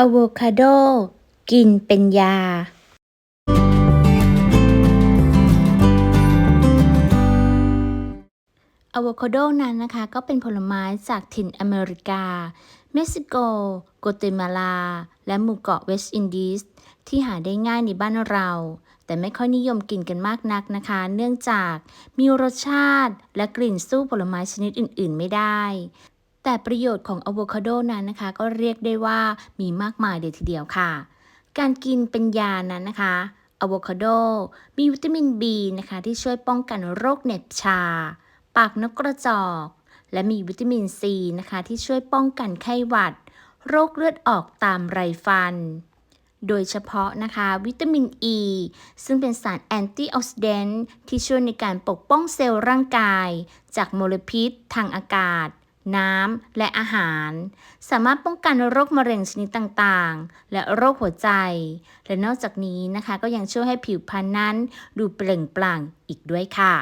อะโวคาโด กินเป็นยาอะโวคาโดนั้นนะคะก็เป็นผลไม้จากถิ่นอเมริกา เม็กซิโก โกเตมาลา และหมู่เกาะเวสต์อินดีสที่หาได้ง่ายในบ้านเรา แต่ไม่ค่อยนิยมกินกันมากนักนะคะ เนื่องจากมีรสชาติและกลิ่นสู้ผลไม้ชนิดอื่น ๆ ไม่ได้ แต่ประโยชน์ของอะโวคาโดนั้นนะคะ ก็เรียกได้ว่ามีมากมายเลยทีเดียวค่ะ การกินเป็นยานั้นนะคะอะโวคาโดมีวิตามิน B นะคะ ที่ช่วยป้องกันโรคเหน็บชา ปากนกกระจอก และมีวิตามิน C นะคะ ที่ช่วยป้องกันไข้หวัด โรคเลือดออกตามไรฟัน โดยเฉพาะนะคะ วิตามิน E ซึ่งเป็นสารแอนตี้ออกซิแดนต์ที่ช่วยในการปกป้องเซลล์ร่างกาย จากมลพิษทางอากาศ น้ำ และอาหาร สามารถป้องกันโรคมะเร็งชนิดต่างๆ และโรคหัวใจ และนอกจากนี้นะคะก็ยังช่วยให้ผิวพรรณนั้นดูเปล่งปลั่งอีกด้วยค่ะ